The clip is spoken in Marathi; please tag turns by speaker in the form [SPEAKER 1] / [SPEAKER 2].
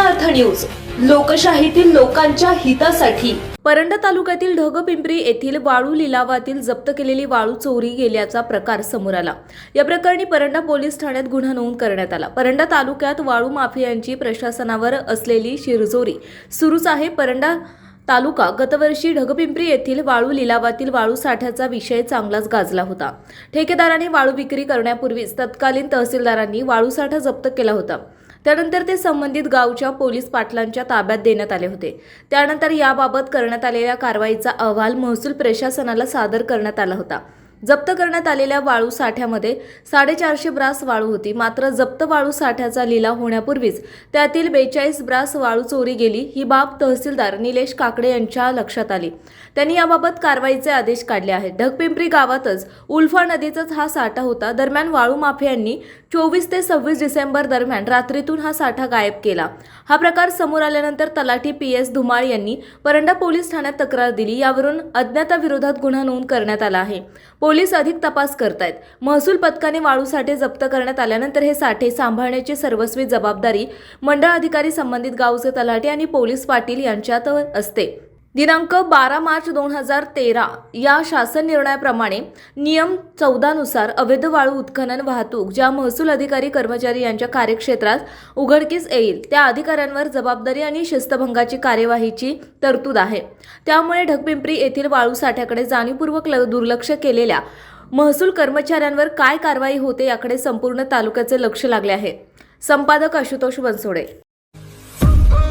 [SPEAKER 1] अर्थ न्यूज लोकशाहीतील लोकांच्या हितासाठी.
[SPEAKER 2] परंडा तालुक्यातील ढगपिंपरी येथील वाळू लिलावातील जप्त केलेली वाळू चोरी गेल्याचा प्रकार समोर आला. या प्रकरणी परंडा पोलीस ठाण्यात गुन्हा नोंद करण्यात आला. परंडा तालुक्यात वाळू माफियांची प्रशासनावर असलेली शिरजोरी सुरूच आहे. परंडा तालुका गतवर्षी ढगपिंपरी येथील वाळू लिलावातील वाळू साठ्याचा विषय चांगलाच गाजला होता. ठेकेदाराने वाळू विक्री करण्यापूर्वीच तत्कालीन तहसीलदारांनी वाळू साठा जप्त केला होता. त्यानंतर ते संबंधित गावच्या पोलीस पाटलांच्या ताब्यात देण्यात आले होते. त्यानंतर याबाबत करण्यात आलेल्या कारवाईचा अहवाल महसूल प्रशासनाला सादर करण्यात आला होता. जप्त करण्यात आलेल्या वाळू साठ्यामध्ये साडेचारशे ब्रास वाळू होती. मात्र जप्त वाळू साठ्याचा लिलाव होण्यापूर्वीच त्यातील बेचाळीस ब्रास वाळू चोरी गेली. ही बाब तहसीलदार निलेश काकडे यांच्या लक्षात आली. त्यांनी याबाबत कारवाईचे आदेश काढले आहेत. ढगपिंपरी गावातच उल्फा नदीचाच हा साठा होता. दरम्यान वाळू माफियांनी चोवीस ते सव्वीस डिसेंबर दरम्यान रात्रीतून हा साठा गायब केला. हा प्रकार समोर आल्यानंतर तलाठी पी एस धुमाळ यांनी परंडा पोलीस ठाण्यात तक्रार दिली. यावरून अज्ञाताविरोधात गुन्हा नोंद करण्यात आला आहे. पोलीस अधिक तपास करतायत. महसूल पथकाने वाळू साठे जप्त करण्यात आल्यानंतर हे साठे सांभाळण्याची सर्वस्वी जबाबदारी मंडळ अधिकारी संबंधित गावचे तलाठी आणि पोलीस पाटील यांच्यात असते. दिनांक बारा मार्च दोन हजार तेरा या शासन निर्णयाप्रमाणे नियम चौदानुसार अवैध वाळू उत्खनन वाहतूक ज्या महसूल अधिकारी कर्मचारी यांच्या कार्यक्षेत्रात उघडकीस येईल त्या अधिकाऱ्यांवर जबाबदारी आणि शिस्तभंगाची कार्यवाहीची तरतूद आहे. त्यामुळे ढगपिंपरी येथील वाळू साठ्याकडे जाणीवपूर्वक ल- दुर्लक्ष केलेल्या महसूल कर्मचाऱ्यांवर काय कारवाई होते याकडे संपूर्ण तालुक्याचे लक्ष लागले आहे. संपादक आशुतोष बनसोडे